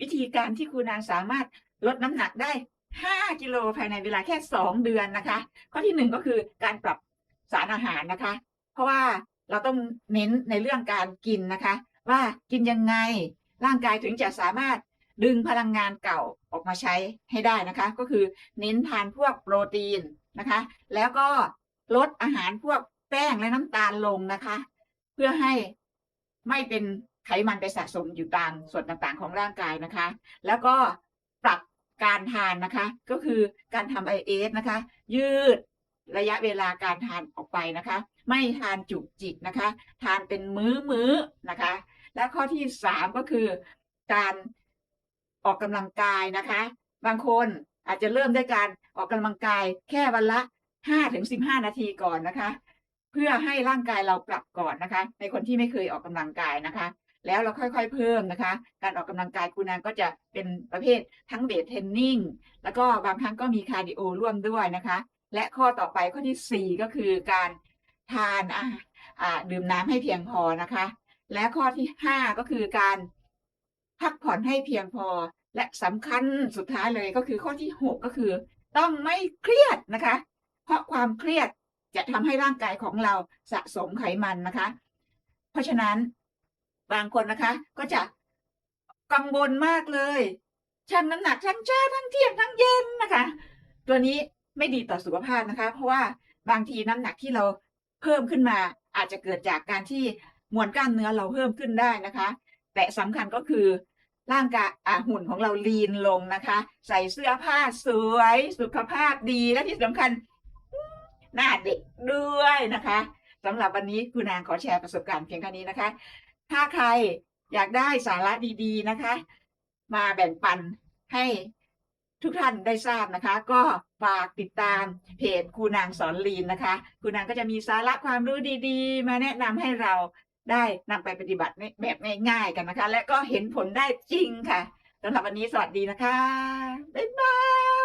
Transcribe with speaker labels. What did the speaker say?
Speaker 1: วิธีการที่ครูนางสามารถลดน้ำหนักได้ 5 กิโลภายในเวลาแค่ 2 เดือนนะคะ ข้อที่หนึ่งก็คือการปรับสารอาหารนะคะ เพราะว่าเราต้องเน้นในเรื่องการกินนะคะ ว่ากินยังไงร่างกายถึงจะสามารถดึงพลังงานเก่าออกมาใช้ให้ได้นะคะ ก็คือเน้นทานพวกโปรตีนนะคะ แล้วก็ลดอาหารพวกแป้งและน้ำตาลลงนะคะ เพื่อให้ไม่เป็น ไขมันไปสะสมอยู่ตามส่วนต่างๆของร่างกายนะคะ แล้วก็ปรับการทานนะคะ ก็คือการทำไอเอสนะคะ ยืดระยะเวลาการทานออกไปนะคะ ไม่ทานจุกจิกนะคะ ทานเป็นมื้อๆนะคะ และข้อที่สามก็คือการออกกำลังกายนะคะ บางคนอาจจะเริ่มด้วยการออกกำลังกายแค่วันละห้าถึงสิบห้านาทีก่อนนะคะ เพื่อให้ร่างกายเราปรับก่อนนะคะ ในคนที่ไม่เคยออกกำลังกายนะคะ แล้วเราค่อยๆเพิ่มนะคะ การออกกำลังกายคุณนางก็จะเป็นประเภททั้งเวทเทรนนิ่งแล้วก็บางครั้งก็มีคาร์ดิโอร่วมด้วยนะคะ และข้อต่อไปข้อที่สี่ก็คือการทานอาหาอ่าดื่มน้ำให้เพียงพอนะคะ และข้อที่ห้าก็คือการพักผ่อนให้เพียงพอ และสำคัญสุดท้ายเลยก็คือข้อที่หกก็คือ ต้องไม่เครียดนะคะ เพราะความเครียดจะทำให้ร่างกายของเราสะสมไขมันนะคะ เพราะฉะนั้น บางคนนะคะ ก็จะกังวลมากเลยชั่งน้ำหนักทั้งเช้าทั้งเที่ยงทั้งเย็นนะคะ ตัวนี้ไม่ดีต่อสุขภาพนะคะ เพราะว่าบางทีน้ำหนักที่เราเพิ่มขึ้นมา อาจจะเกิดจากการที่มวลกล้ามเนื้อเราเพิ่มขึ้นได้นะคะ แต่สำคัญก็คือร่างกายหุ่นของเราลีนลงนะคะ ใส่เสื้อผ้าสวยสุขภาพดีและที่สำคัญหน้าเด็กด้วยนะคะสำหรับวันนี้คุณนางขอแชร์ประสบการณ์เพียงแค่นี้นะคะ ถ้าใครอยากได้สาระดีๆนะคะ มาแบ่งปันให้ทุกท่านได้ทราบนะคะ ก็ฝากติดตามเพจครูนางสอนลีนนะคะครูนางก็จะมีสาระความรู้ดีๆ มาแนะนำให้เราได้นำไปปฏิบัติแบบง่ายๆกันนะคะ และก็เห็นผลได้จริงค่ะสำหรับวันนี้สวัสดีนะคะ บ๊ายบาย